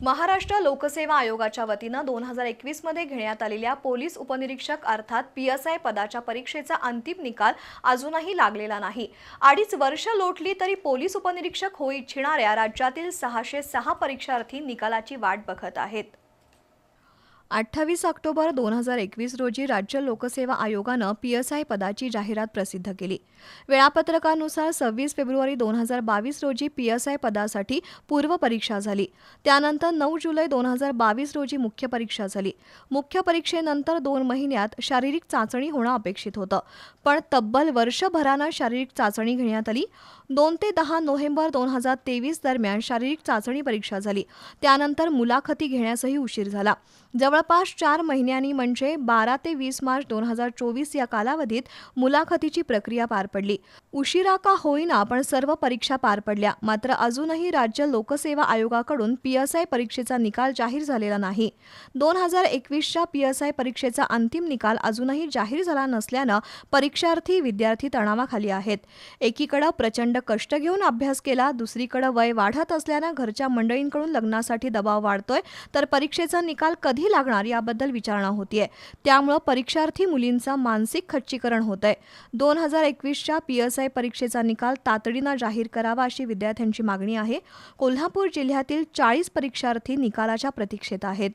महाराष्ट्र लोकसेवा आयोगाच्या वतीनं दोन हजार एकवीसमध्ये घेण्यात आलेल्या पोलीस उपनिरीक्षक अर्थात पी एस आय पदाच्या परीक्षेचा अंतिम निकाल अजूनही लागलेला नाही. अडीच वर्ष लोटली तरी पोलीस उपनिरीक्षक होऊ इच्छिणाऱ्या राज्यातील सहाशे सहा परीक्षार्थी निकालाची वाट बघत आहेत. अठ्ठावीस ऑक्टोबर दोन हजार एकवीस रोजी राज्य लोकसेवा आयोगानं पी एस आय पदाची जाहिरात प्रसिद्ध केली. वेळापत्रकानुसार सव्वीस फेब्रुवारी दोन हजार बावीस रोजी पी एस आय पदासाठी पूर्वपरीक्षा झाली. त्यानंतर नऊ जुलै दोन हजार बावीस रोजी मुख्य परीक्षा झाली. मुख्य परीक्षेनंतर दोन महिन्यात शारीरिक चाचणी होणं अपेक्षित होतं. पण तब्बल वर्षभरानं शारीरिक चाचणी घेण्यात आली. दोन ते दहा नोव्हेंबर दोन हजार तेवीस दरम्यान शारीरिक चाचणी परीक्षा झाली. त्यानंतर मुलाखती घेण्यासही उशीर झाला. जवळपास चार महिन्यांनी म्हणजे बारा ते वीस मार्च दोन हजार चोवीस या कालावधीत मुलाखतीची प्रक्रिया पार पडली. उशिरा का होईना पण सर्व परीक्षा पार पडल्या. मात्र अजूनही राज्य लोकसेवा आयोगाकडून पी एस आय परीक्षेचा निकाल जाहीर झालेला नाही. दोन हजार एकवीसच्या पी एस आय परीक्षेचा अंतिम निकाल अजूनही जाहीर झाला नसल्यानं परीक्षार्थी विद्यार्थी तणावाखाली आहेत. एकीकडं प्रचंड कष्ट घेऊन अभ्यास केला दुसरीकडं वय वाढत असल्यानं घरच्या मंडळींकडून लग्नासाठी दबाव वाढतोय. तर परीक्षेचा निकाल कधी लागणार याबद्दल विचारणा होतीये. त्यामुळं परीक्षार्थी मुलींचं मानसिक खच्चीकरण होत आहे दोन हजार एकवीसच्या पी एस आय परीक्षेचा निकाल तातडीनं जाहीर करावा अशी विद्यार्थ्यांची मागणी आहे. कोल्हापूर जिल्ह्यातील चाळीस परीक्षार्थी निकालाच्या प्रतीक्षेत आहेत.